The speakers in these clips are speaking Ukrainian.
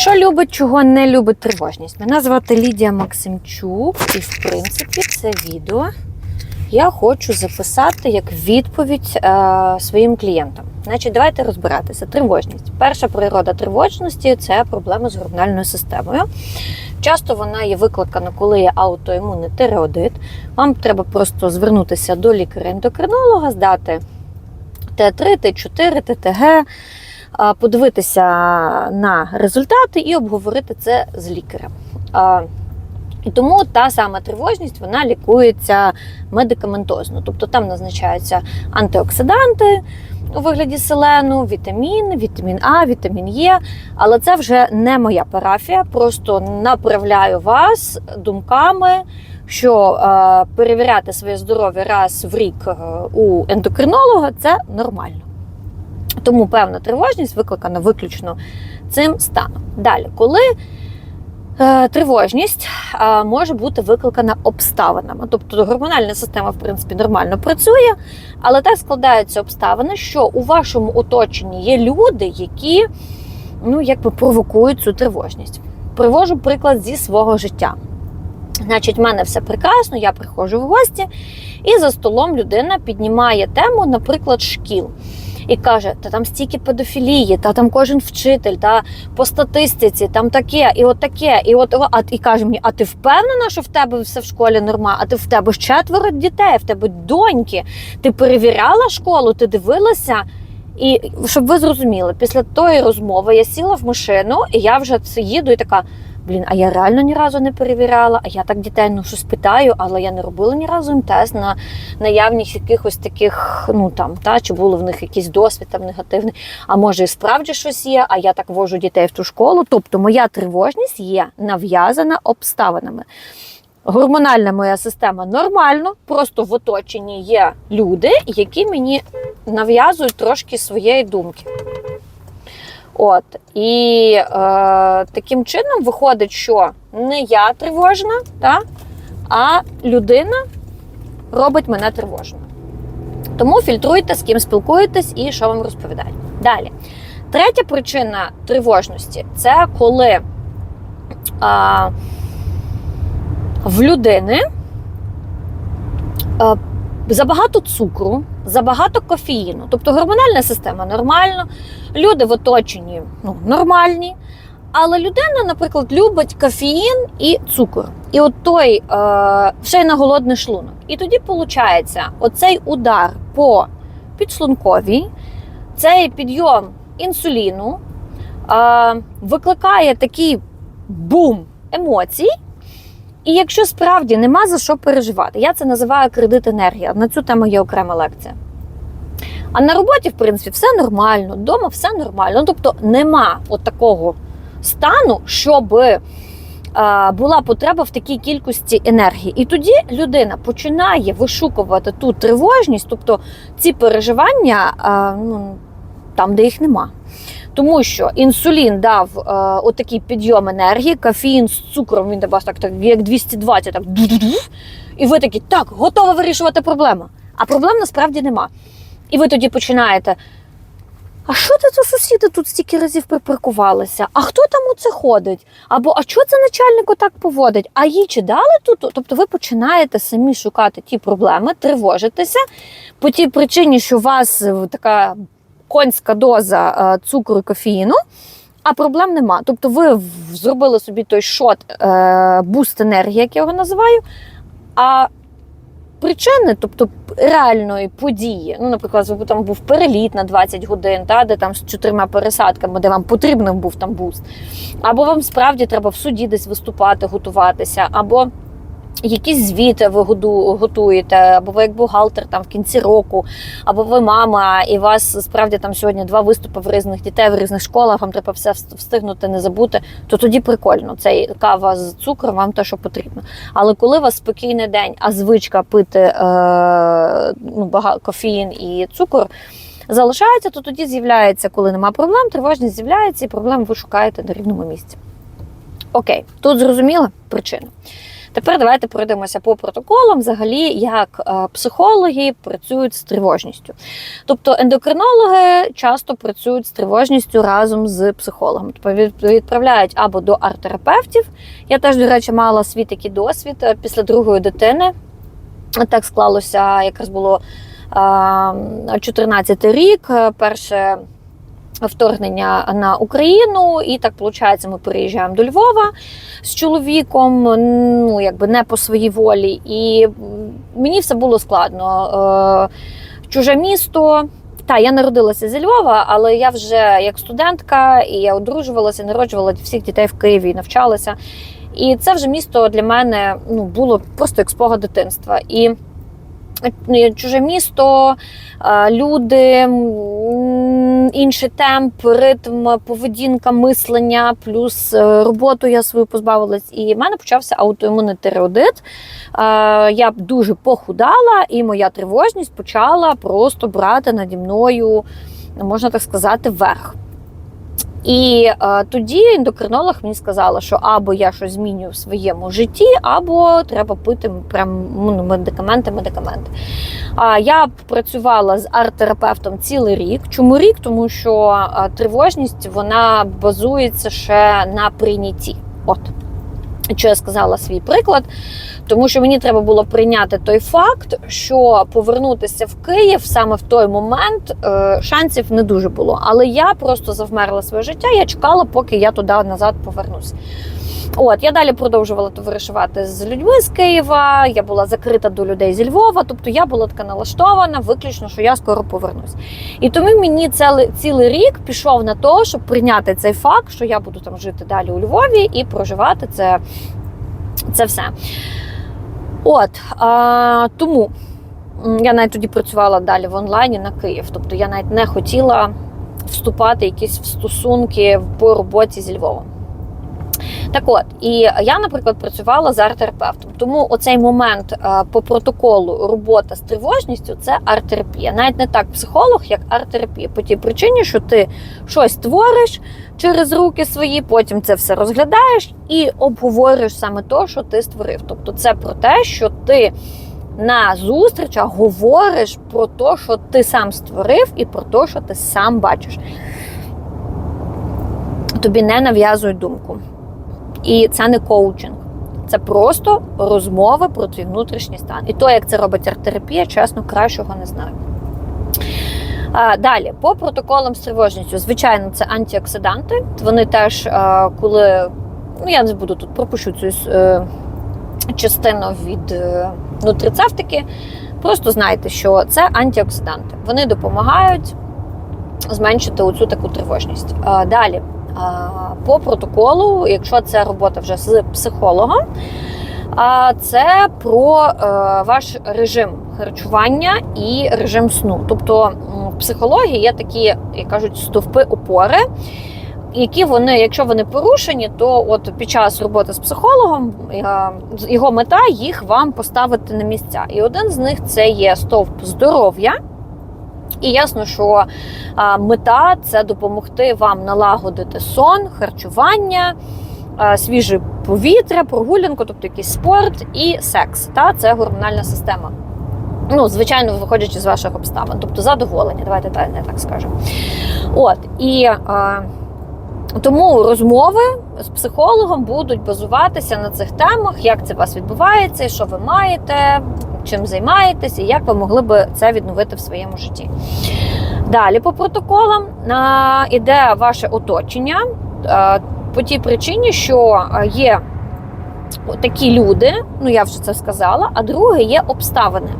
Що любить, чого не любить тривожність? Мене звати Лідія Максимчук, і в принципі це відео я хочу записати як відповідь е, своїм клієнтам. Значить, давайте розбиратися. Тривожність. Перша природа тривожності це проблема з гормональною системою. Часто вона є викликана, коли є аутоімунний тиреодит. Вам треба просто звернутися до лікаря-ендокринолога, здати Т3, Т4, ТТГ, подивитися на результати і обговорити це з лікарем. І тому та сама тривожність вона лікується медикаментозно. Тобто там назначаються антиоксиданти у вигляді селену, вітамін, вітамін А, вітамін Е. Але це вже не моя парафія. Просто направляю вас думками, що перевіряти своє здоров'я раз в рік е, у ендокринолога це нормально. Тому певна тривожність викликана виключно цим станом. Далі, коли е, тривожність може бути викликана обставинами, тобто гормональна система, в принципі, нормально працює, але так складаються обставини, що у вашому оточенні є люди, які ну, якби провокують цю тривожність. Привожу приклад зі свого життя. Значить, в мене все прекрасно, я приходжу в гості, і за столом людина піднімає тему, наприклад, шкіл. І каже, та там стільки педофілії, та там кожен вчитель, та по статистиці, там таке, і от таке, і от а і каже мені: а ти впевнена, що в тебе все в школі норма? А ти в тебе четверо дітей, в тебе доньки. Ти перевіряла школу, ти дивилася. І щоб ви зрозуміли, після тої розмови я сіла в машину, і я вже це їду, і така. Блін, а я реально ні разу не перевіряла, а я так дітей ну щось питаю, але я не робила ні разу їм тест на наявність якихось таких, ну там, та чи було в них якийсь досвід там негативний, а може і справді щось є, а я так вожу дітей в ту школу. Тобто моя тривожність є нав'язана обставинами. Гормональна моя система нормально, просто в оточенні є люди, які мені нав'язують трошки своєї думки. От і е, таким чином виходить, що не я тривожна, та, а людина робить мене тривожною. Тому фільтруйте, з ким спілкуєтесь і що вам розповідають. Далі. Третя причина тривожності це коли е, в людини е, забагато цукру, забагато кофеїну. Тобто гормональна система нормальна, люди в оточенні ну, нормальні. Але людина, наприклад, любить кофеїн і цукор. І от той е, ще й на голодний шлунок. І тоді виходить, оцей удар по підшлунковій, цей підйом інсуліну е, викликає такий бум емоцій. І якщо справді нема за що переживати, я це називаю кредит енергія. На цю тему є окрема лекція. А на роботі, в принципі, все нормально, вдома все нормально. Ну, тобто нема от такого стану, щоб е, була потреба в такій кількості енергії. І тоді людина починає вишукувати ту тривожність, тобто ці переживання е, ну, там, де їх нема. Тому що інсулін дав е, отакий підйом енергії, кофеїн з цукром він до вас так, так як 220, так ду-ду-ду, і ви такі, так, готова вирішувати проблему. А проблем насправді нема. І ви тоді починаєте. А що це за сусіди тут стільки разів припаркувалися? А хто там оце ходить? Або а що це начальник отак поводить? А їй чи дали тут? Тобто ви починаєте самі шукати ті проблеми, тривожитися по тій причині, що у вас е, така конська доза е, цукру і кофеїну, а проблем нема. Тобто ви зробили собі той шот е, буст енергії, як я його називаю. А причини, тобто реальної події, ну, наприклад, там був переліт на 20 годин, та, де там з чотирма пересадками, де вам потрібен був там буст, або вам справді треба в суді десь виступати, готуватися, або якісь звіти ви готуєте, або ви як бухгалтер там в кінці року, або ви мама, і у вас справді там сьогодні два виступи в різних дітей, в різних школах, вам треба все встигнути, не забути, то тоді прикольно. Цей кава з цукром вам те, що потрібно. Але коли у вас спокійний день, а звичка пити е, ну, багато кофеїн і цукор. Залишається, то тоді з'являється, коли нема проблем, тривожність з'являється, і проблем ви шукаєте на рівному місці. Окей, тут зрозуміла причина. Тепер давайте пройдемося по протоколам, взагалі, як е, психологи працюють з тривожністю. Тобто ендокринологи часто працюють з тривожністю разом з психологом. Тобто відправляють або до арт-терапевтів. Я теж, до речі, мала свій такий досвід е, після другої дитини. Так склалося, якраз було 14 рік, е, перше вторгнення на Україну, і так виходить, ми переїжджаємо до Львова з чоловіком, ну якби не по своїй волі. І мені все було складно. Е, Чуже місто. Та, я народилася зі Львова, але я вже як студентка, і я одружувалася, народжувала всіх дітей в Києві, навчалася. І це вже місто для мене ну, було просто як спогад дитинства. І е, чуже місто, е, люди, інший темп, ритм, поведінка, мислення, плюс е, роботу я свою позбавилась. І в мене почався аутоімунний тиреодит. Е, Я дуже похудала, і моя тривожність почала просто брати наді мною, можна так сказати, верх. І е, тоді ендокринолог мені сказала, що або я щось змінюю в своєму житті, або треба пити прям ну, медикаменти, медикаменти. А я працювала з арт-терапевтом цілий рік. Чому рік? Тому що е, тривожність вона базується ще на прийнятті. От. Що я сказала свій приклад, тому що мені треба було прийняти той факт, що повернутися в Київ саме в той момент е, шансів не дуже було. Але я просто завмерла своє життя. Я чекала, поки я туди назад повернусь. От я далі продовжувала товаришувати з людьми з Києва. Я була закрита до людей зі Львова. Тобто я була така налаштована, виключно, що я скоро повернусь. І тому мені цілий, цілий рік пішов на те, щоб прийняти цей факт, що я буду там жити далі у Львові і проживати це, це все. От а, тому я навіть тоді працювала далі в онлайні на Київ. Тобто я навіть не хотіла вступати якісь в стосунки по роботі зі Львовом. Так от, і я, наприклад, працювала з арт-терапевтом. Тому оцей момент е, по протоколу робота з тривожністю це арт-терапія. Навіть не так психолог, як арт-терапія. По тій причині, що ти щось твориш через руки свої, потім це все розглядаєш і обговорюєш саме те, що ти створив. Тобто, це про те, що ти на зустрічах говориш про те, що ти сам створив, і про те, що ти сам бачиш. Тобі не нав'язують думку. І це не коучинг, це просто розмови про твій внутрішній стан. І то, як це робить арт-терапія, чесно, кращого не знаю. А, Далі, по протоколам з тривожністю, звичайно, це антиоксиданти. Вони теж, а, коли ну я не буду тут пропущу цю е, частину від е, нутрицептики, просто знайте, що це антиоксиданти. Вони допомагають зменшити оцю таку тривожність. А, Далі. По протоколу, якщо це робота вже з психологом, це про е, ваш режим харчування і режим сну. Тобто в психології є такі, як кажуть, стовпи опори, які вони, якщо вони порушені, то от під час роботи з психологом е, його мета їх вам поставити на місця. І один з них це є стовп здоров'я. І ясно, що мета це допомогти вам налагодити сон, харчування, свіже повітря, прогулянку, тобто якийсь спорт і секс. Та це гормональна система. Ну, звичайно, виходячи з ваших обставин, тобто задоволення, давайте так, не так скажемо. От і а, тому розмови з психологом будуть базуватися на цих темах, як це у вас відбувається, що ви маєте, чим займаєтесь, і як ви могли би це відновити в своєму житті. Далі по протоколам іде ваше оточення по тій причині, що є такі люди, ну я вже це сказала, а друге є обставини.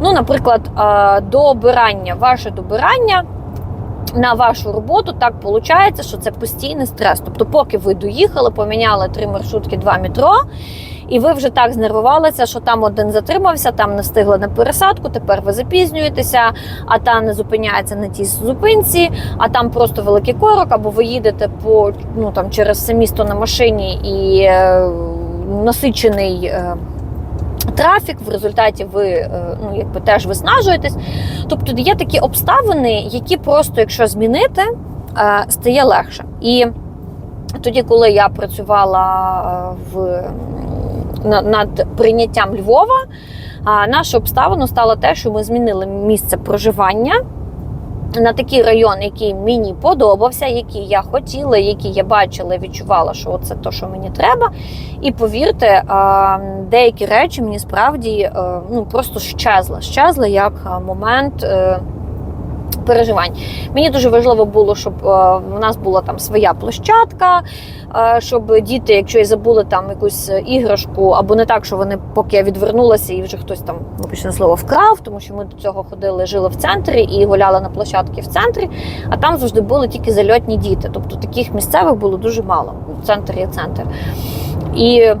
Ну, наприклад, а, добирання, ваше добирання. На вашу роботу так виходить, що це постійний стрес. Тобто, поки ви доїхали, поміняли три маршрутки, два метро, і ви вже так знервувалися, що там один затримався, там не встигли на пересадку, тепер ви запізнюєтеся, а та не зупиняється на тій зупинці, а там просто великий корок, або ви їдете по ну там через все місто на машині і е, насичений. Е, Трафік в результаті ви е, ну якби теж виснажуєтесь. Тобто є такі обставини, які просто, якщо змінити, е, стає легше. І тоді, коли я працювала е, в над прийняттям Львова. А наша обставина стала те, що ми змінили місце проживання на такий район, який мені подобався, який я хотіла, який я бачила, відчувала, що це те, що мені треба. І повірте, деякі речі мені справді е, ну, просто щезли. Щезли як момент. Переживань. Мені дуже важливо було, щоб е, в нас була там своя площадка, е, щоб діти, якщо і забули там якусь іграшку, або не так, що вони, поки я відвернулася, і вже хтось там вибачте слово вкрав, тому що ми до цього ходили, жили в центрі і гуляли на площадці в центрі. А там завжди були тільки зальотні діти. Тобто таких місцевих було дуже мало. Центр є центр. І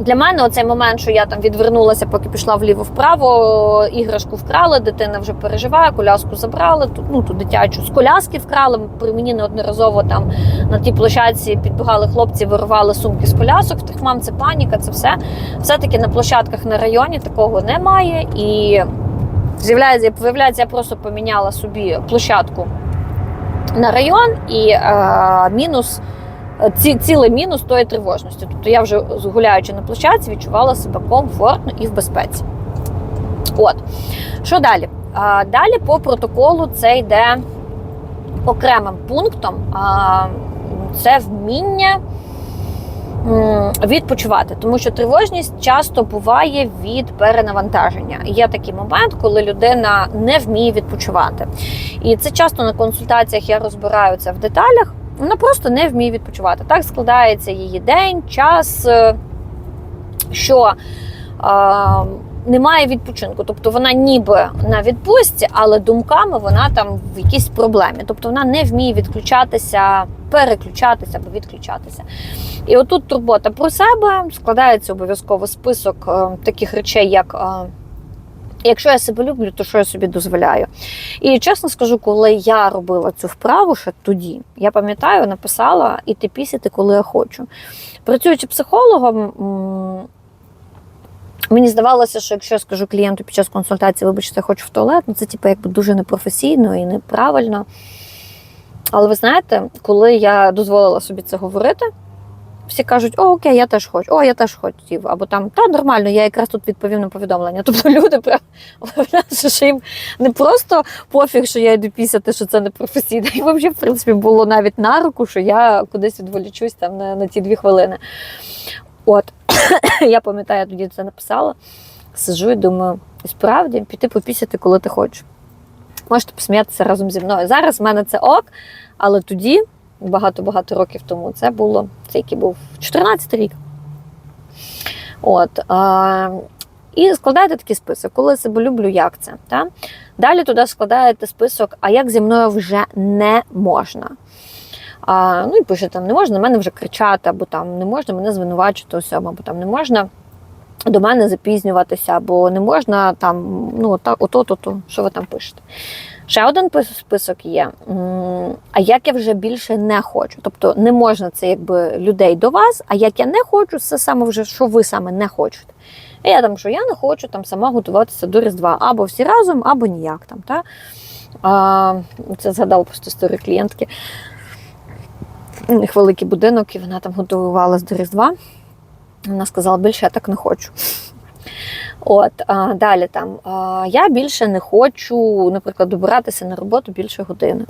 для мене оцей момент, що я там відвернулася, поки пішла вліво-вправо, іграшку вкрали, дитина вже переживає, коляску забрали, ту, ну, ту дитячу з коляски вкрали. При мені неодноразово там на тій площадці підбігали хлопці, вирували сумки з колясок. Тих мам це паніка, це все. Все-таки на площадках на районі такого немає. І з'являється, виявляється, я просто поміняла собі площадку на район і е, мінус. Ці, цілий мінус тої тривожності. Тобто я вже гуляючи на площадці, відчувала себе комфортно і в безпеці. От. Що далі? А, далі по протоколу це йде окремим пунктом. А, це вміння відпочивати, тому що тривожність часто буває від перенавантаження. Є такий момент, коли людина не вміє відпочивати. І це часто на консультаціях я розбираю це в деталях. Вона просто не вміє відпочивати. Так складається її день, час, е, що е, немає відпочинку. Тобто вона ніби на відпустці, але думками вона там в якійсь проблемі. Тобто вона не вміє відключатися, переключатися або відключатися. І отут турбота про себе складається обов'язково список е, таких речей, як. Е, Якщо я себе люблю, то що я собі дозволяю? І чесно скажу, коли я робила цю вправу ще тоді, я пам'ятаю, написала іти пісяти, коли я хочу. Працюючи психологом, мені здавалося, що якщо я скажу клієнту під час консультації, вибачте, я хочу в туалет, ну це типу, якби дуже непрофесійно і неправильно. Але ви знаєте, коли я дозволила собі це говорити, всі кажуть, о, окей, я теж хочу, о, я теж хотів. Або там, та нормально, я якраз тут відповів на повідомлення. Тобто люди прям що їм не просто пофіг, що я йду пісяти, що це не професійно. І взагалі, в принципі, було навіть на руку, що я кудись відволічусь там на, на ті дві хвилини. От, я пам'ятаю, я тоді це написала. Сижу і думаю, справді піти попісяти, коли ти хочеш. Можете посміятися разом зі мною. Зараз в мене це ок, але тоді багато-багато років тому. Це було це який був 14 рік. От, а, і складаєте такий список, коли себе люблю, як це. Та? Далі туди складаєте список, а як зі мною вже не можна. А, ну і пише, там не можна на мене вже кричати, або там не можна мене звинувачити усьому, або там не можна до мене запізнюватися, або не можна там, ну, так, ото, то, то, що ви там пишете. Ще один список є. А як я вже більше не хочу. Тобто не можна це якби людей до вас, а як я не хочу, це саме вже що ви саме не хочете. І я там, що я не хочу там сама готуватися до Різдва, або всі разом, або ніяк там. Та? А, це згадала просто історію клієнтки. У них великий будинок, і вона там готувалася до Різдва. Вона сказала, більше я так не хочу. От а, далі там а, я більше не хочу, наприклад, добиратися на роботу більше години.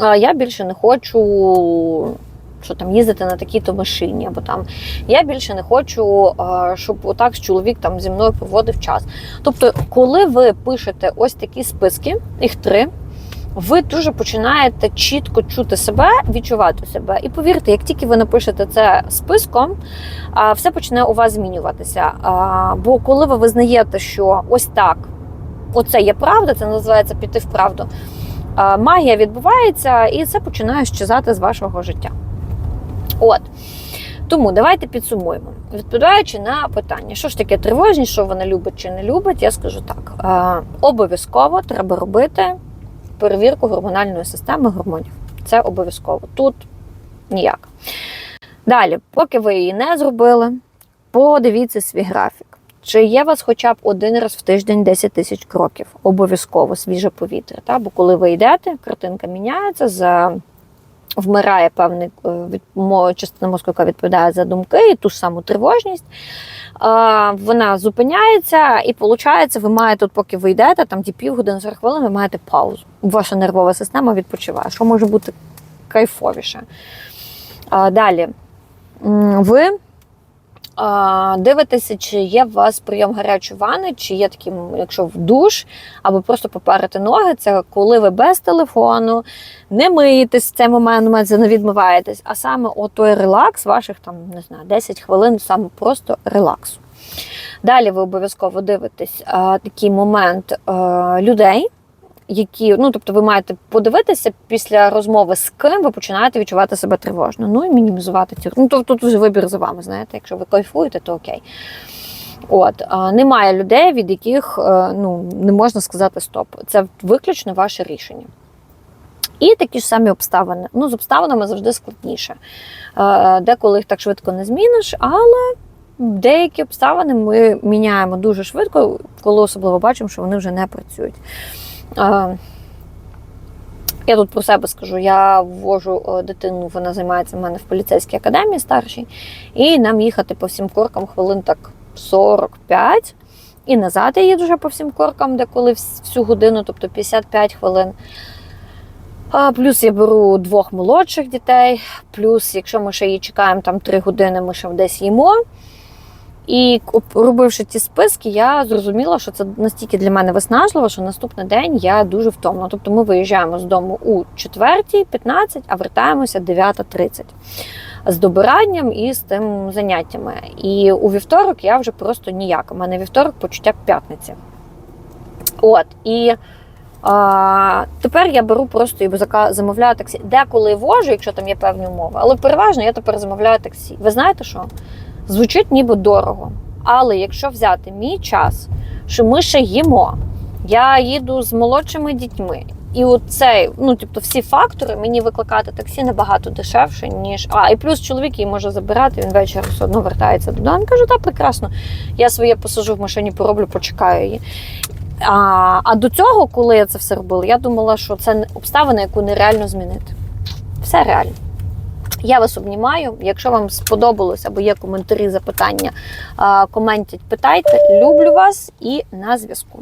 А, я більше не хочу що там їздити на такій-то машині, або там я більше не хочу, щоб отак чоловік там зі мною проводив час. Тобто, коли ви пишете ось такі списки, їх три. Ви дуже починаєте чітко чути себе, відчувати себе. І повірте, як тільки ви напишете це списком, все почне у вас змінюватися. Бо коли ви визнаєте, що ось так, оце є правда, це називається піти в правду. Магія відбувається, і це починає щезати з вашого життя. От. Тому давайте підсумуємо. Відповідаючи на питання, що ж таке тривожність, що вона любить чи не любить, я скажу так: обов'язково треба робити перевірку гормональної системи гормонів. Це обов'язково. Тут ніяк. Далі, поки ви її не зробили, подивіться свій графік. Чи є у вас хоча б один раз в тиждень 10 тисяч кроків? Обов'язково свіже повітря. Та? Бо коли ви йдете, картинка міняється за вмирає певний е, частина мозку, яка відповідає за думки, і ту ж саму тривожність. Вона зупиняється, і виходить, ви маєте, от поки ви йдете, там ті півгодини 40 хвилин, ви маєте паузу. Ваша нервова система відпочиває, що може бути кайфовіше. Далі. Ви дивитеся, чи є у вас прийом гарячої ванни, чи є такий, якщо в душ, або просто попарити ноги. Це коли ви без телефону, не миєтесь в цей момент, не відмиваєтесь, а саме от той релакс ваших там, не знаю, 10 хвилин, саме просто релаксу. Далі ви обов'язково дивитесь а, такий момент а, людей. Які, ну тобто, ви маєте подивитися після розмови з ким ви починаєте відчувати себе тривожно. Ну і мінімізувати ці. Ну тобто тут вже вибір за вами. Знаєте, якщо ви кайфуєте, то окей. От немає людей, від яких е, ну не можна сказати стоп. Це виключно ваше рішення. І такі ж самі обставини. Ну, з обставинами завжди складніше. Е, Деколи їх так швидко не зміниш, але деякі обставини ми міняємо дуже швидко, коли особливо бачимо, що вони вже не працюють. Я тут про себе скажу. Я ввожу е, дитину, вона займається в мене в поліцейській академії старшій, і нам їхати по всім коркам хвилин так 45. І назад я їду вже по всім коркам, де коли всю годину, тобто 55 хвилин. А, плюс я беру двох молодших дітей, плюс, якщо ми ще її чекаємо там 3 години, ми ще десь їмо. І робивши ті списки, я зрозуміла, що це настільки для мене виснажливо, що наступний день я дуже втомлена. Тобто ми виїжджаємо з дому у 4.15, а вертаємося 9.30 з добиранням і з тим заняттями. І у вівторок я вже просто ніяк. У мене вівторок почуття п'ятниці. От. І а, тепер я беру просто і замовляю таксі. Деколи вожу, якщо там є певні умови, але переважно я тепер замовляю таксі. Ви знаєте що? Звучить ніби дорого. Але якщо взяти мій час, що ми ще їмо, я їду з молодшими дітьми. І оцей, ну тобто всі фактори мені викликати таксі набагато дешевше, ніж. А, і плюс чоловік її може забирати, він ввечері все одно вертається додому. Каже, так, прекрасно. Я своє посажу в машині, пороблю, почекаю її. А, а до цього, коли я це все робила, я думала, що це обставина, яку нереально змінити. Все реально. Я вас обнімаю. Якщо вам сподобалось або є коментарі, запитання, коментять, питайте. Люблю вас і на зв'язку.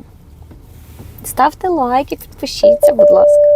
Ставте лайки, підпишіться, будь ласка.